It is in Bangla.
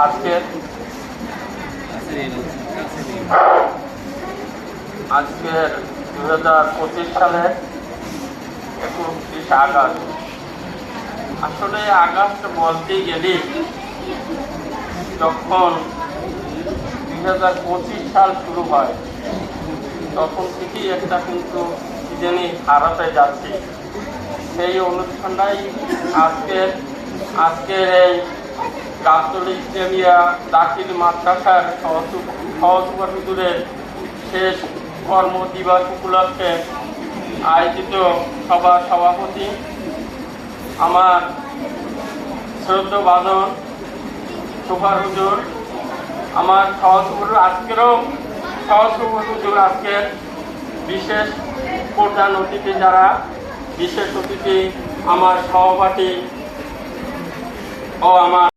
আজকের আজকের দু হাজার পঁচিশ সালের একত্রিশ আগস্ট। আসলে আগস্ট বলতে গেলে যখন দুই হাজার পঁচিশ সাল শুরু হয়, তখন থেকেই একটা কিন্তু কি জানি হারাতে যাচ্ছে। সেই অনুষ্ঠানটাই আজকের আজকের এই গাবতলী ইসলামিয়া দাখিল মাদ্রাসার সহসুপার ভিতরের শেষ কর্ম দিবস উপলক্ষে আয়োজিত সভা সভাপতি আমার শ্রদ্ধ বাদন সুপার হুজুর আমার সহসুপুর আজকেরও সহসুপুর হুজুর আজকের বিশেষ প্রধান অতিথি যারা, বিশেষ অতিথি আমার সহপাঠী ও আমার